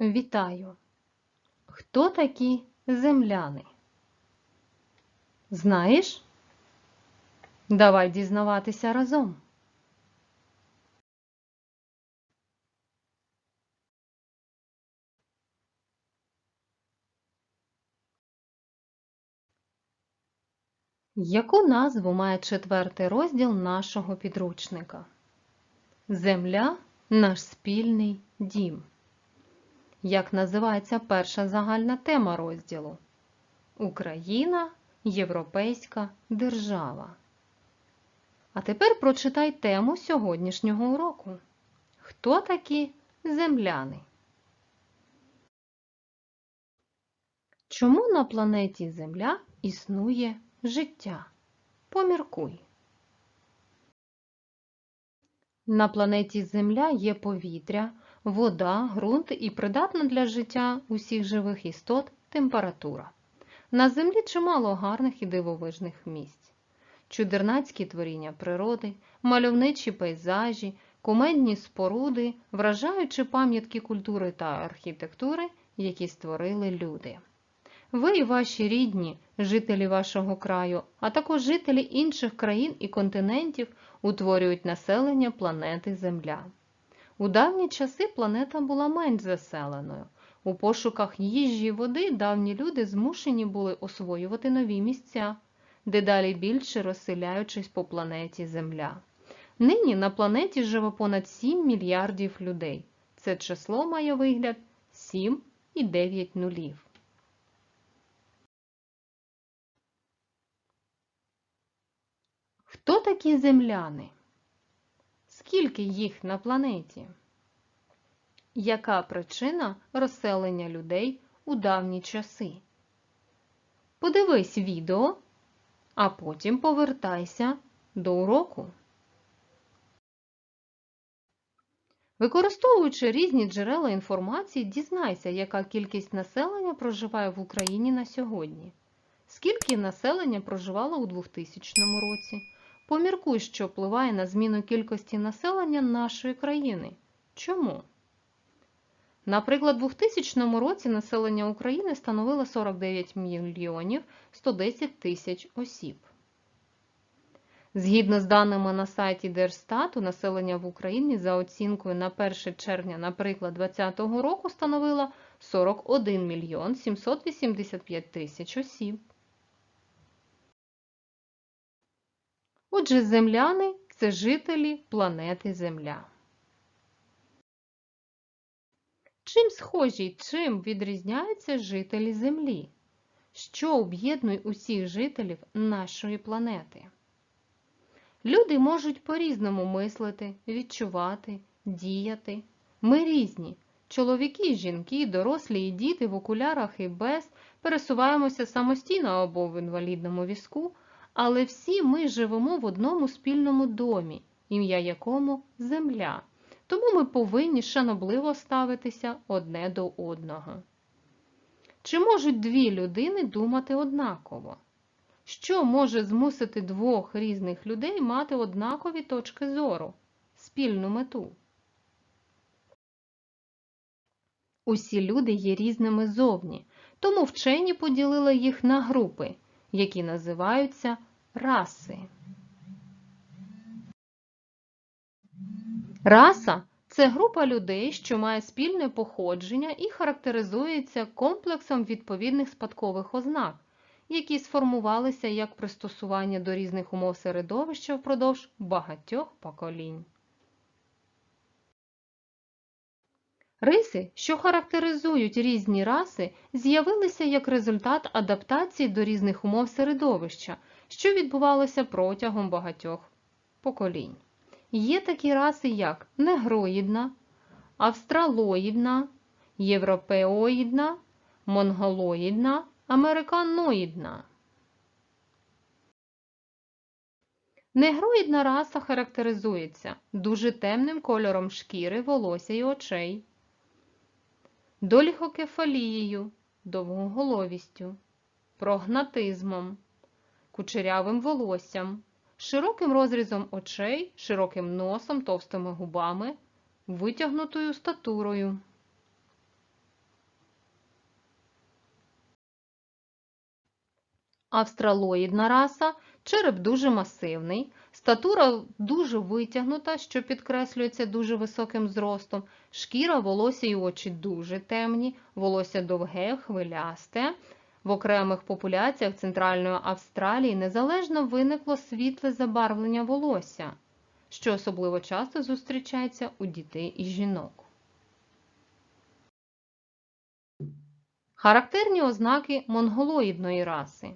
Вітаю! Хто такі земляни? Знаєш? Давай дізнаватися разом. Яку назву має четвертий розділ нашого підручника? Земля наш спільний дім. Як називається перша загальна тема розділу? Україна Європейська держава. А тепер прочитай тему сьогоднішнього уроку. Хто такі земляни? Чому на планеті Земля існує життя? Поміркуй. На планеті Земля є повітря, вода, ґрунт і придатна для життя усіх живих істот температура. На землі чимало гарних і дивовижних місць. Чудернацькі творіння природи, мальовничі пейзажі, кумедні споруди, вражаючі пам'ятки культури та архітектури, які створили люди. Ви і ваші рідні, жителі вашого краю, а також жителі інших країн і континентів утворюють населення планети Земля. У давні часи планета була менш заселеною. У пошуках їжі і води давні люди змушені були освоювати нові місця, дедалі більше розселяючись по планеті Земля. Нині на планеті живе понад 7 мільярдів людей. Це число має вигляд 7 і 9 нулів. Хто такі земляни? Скільки їх на планеті? Яка причина розселення людей у давні часи? Подивись відео, а потім повертайся до уроку. Використовуючи різні джерела інформації, дізнайся, яка кількість населення проживає в Україні на сьогодні. Скільки населення проживало у 2000 році? Поміркуй, що впливає на зміну кількості населення нашої країни. Чому? Наприклад, у 2000 році населення України становило 49 мільйонів 110 тисяч осіб. Згідно з даними на сайті Держстату, населення в Україні за оцінкою на 1 червня, наприклад, 2020 року становило 41 мільйон 785 тисяч осіб. Отже, земляни це жителі планети Земля. Чим схожі чим відрізняються жителі Землі? Що об'єднує усіх жителів нашої планети? Люди можуть по-різному мислити, відчувати, діяти. Ми різні. Чоловіки, жінки, дорослі і діти в окулярах і без пересуваємося самостійно або в інвалідному візку, але всі ми живемо в одному спільному домі, ім'я якому земля. Тому ми повинні шанобливо ставитися одне до одного. Чи можуть дві людини думати однаково? Що може змусити двох різних людей мати однакові точки зору, спільну мету? Усі люди є різними зовні, тому вчені поділили їх на групи, які називаються раси. Раса це група людей, що має спільне походження і характеризується комплексом відповідних спадкових ознак, які сформувалися як пристосування до різних умов середовища впродовж багатьох поколінь. Риси, що характеризують різні раси, з'явилися як результат адаптації до різних умов середовища, що відбувалося протягом багатьох поколінь. Є такі раси, як негроїдна, австралоїдна, європеоїдна, монголоїдна, американоїдна. Негроїдна раса характеризується дуже темним кольором шкіри, волосся і очей, доліхокефалією, довгоголовістю, прогнатизмом, кучерявим волоссям, широким розрізом очей, широким носом, товстими губами, витягнутою статурою. Австралоїдна раса череп дуже масивний, статура дуже витягнута, що підкреслюється дуже високим зростом, шкіра, волосся і очі дуже темні, волосся довге, хвилясте, в окремих популяціях Центральної Австралії незалежно виникло світле забарвлення волосся, що особливо часто зустрічається у дітей і жінок. Характерні ознаки монголоїдної раси.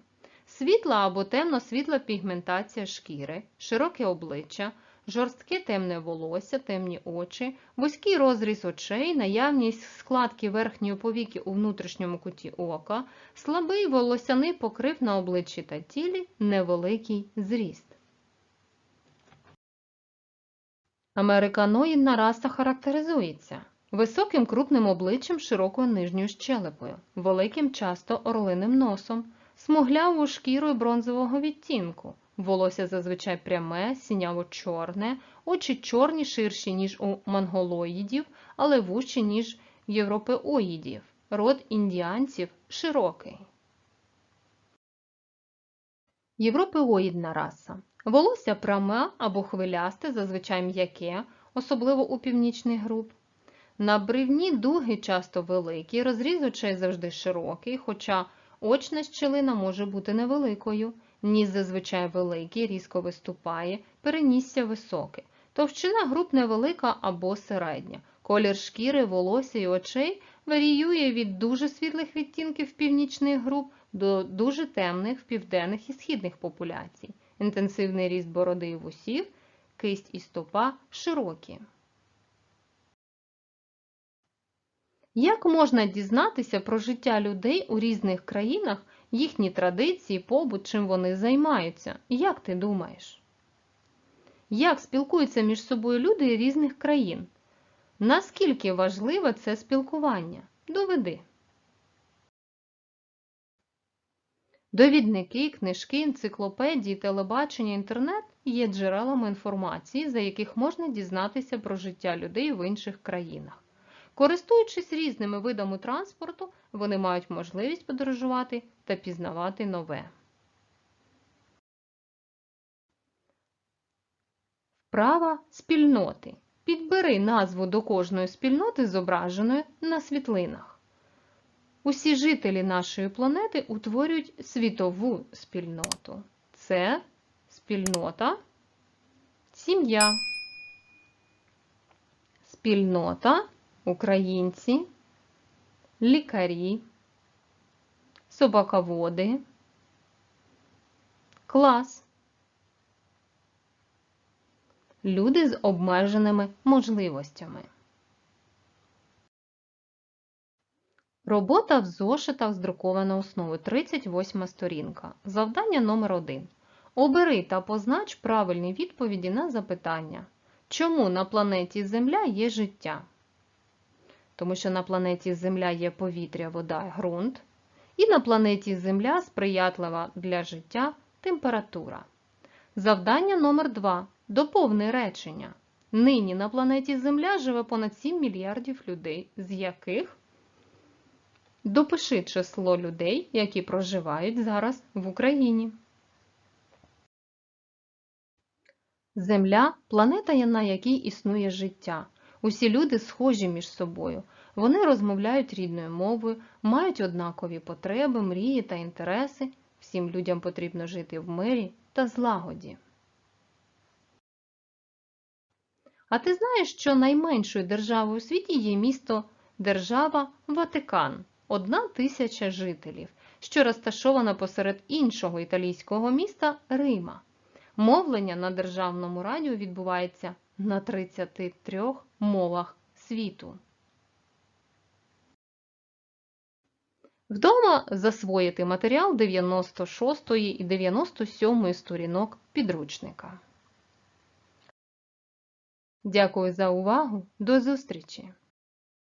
Світла або темно-світла пігментація шкіри, широке обличчя, жорстке темне волосся, темні очі, вузький розріз очей, наявність складки верхньої повіки у внутрішньому куті ока, слабий волосяний покрив на обличчі та тілі, невеликий зріст. Американоїдна раса характеризується високим крупним обличчям широкою нижньою щелепою, великим часто орлиним носом, смуглявою шкірою бронзового відтінку, волосся зазвичай пряме, сіняво-чорне, очі чорні ширші, ніж у монголоїдів, але вужчі, ніж в європеоїдів. Род індіанців широкий. Європеоїдна раса. Волосся пряме або хвилясте, зазвичай м'яке, особливо у північних груп. На брівні дуги часто великі, розріз очей завжди широкий, хоча очна щелина може бути невеликою, ніс зазвичай великий, різко виступає, перенісся високе. Товщина груп невелика або середня. Колір шкіри, волосся і очей варіює від дуже світлих відтінків північних груп до дуже темних в південних і східних популяцій. Інтенсивний ріст бороди і вусів, кисть і стопа широкі. Як можна дізнатися про життя людей у різних країнах, їхні традиції, побут, чим вони займаються? Як ти думаєш? Як спілкуються між собою люди різних країн? Наскільки важливе це спілкування? Доведи. Довідники, книжки, енциклопедії, телебачення, інтернет є джерелами інформації, за яких можна дізнатися про життя людей в інших країнах. Користуючись різними видами транспорту, вони мають можливість подорожувати та пізнавати нове. Вправа спільноти. Підбери назву до кожної спільноти, зображеної на світлинах. Усі жителі нашої планети утворюють світову спільноту. Це спільнота, сім'я, спільнота українці, лікарі, собаководи, клас, люди з обмеженими можливостями. Робота в зошитах з друкованою основою 38 сторінка. Завдання номер 1 Обери та познач правильні відповіді на запитання. Чому на планеті Земля є життя? Тому що на планеті Земля є повітря, вода ґрунт. І на планеті Земля сприятлива для життя температура. Завдання номер 2 Доповни речення. Нині на планеті Земля живе понад 7 мільярдів людей, з яких допиши число людей, які проживають зараз в Україні. Земля планета, на якій існує життя. Усі люди схожі між собою. Вони розмовляють рідною мовою, мають однакові потреби, мрії та інтереси. Всім людям потрібно жити в мирі та злагоді. А ти знаєш, що найменшою державою у світі є місто Держава Ватикан, одна тисяча жителів, що розташована посеред іншого італійського міста Рима. Мовлення на державному радіо відбувається на 33 мовах світу. Вдома засвоїти матеріал 96 і 97 сторінок підручника. Дякую за увагу. До зустрічі!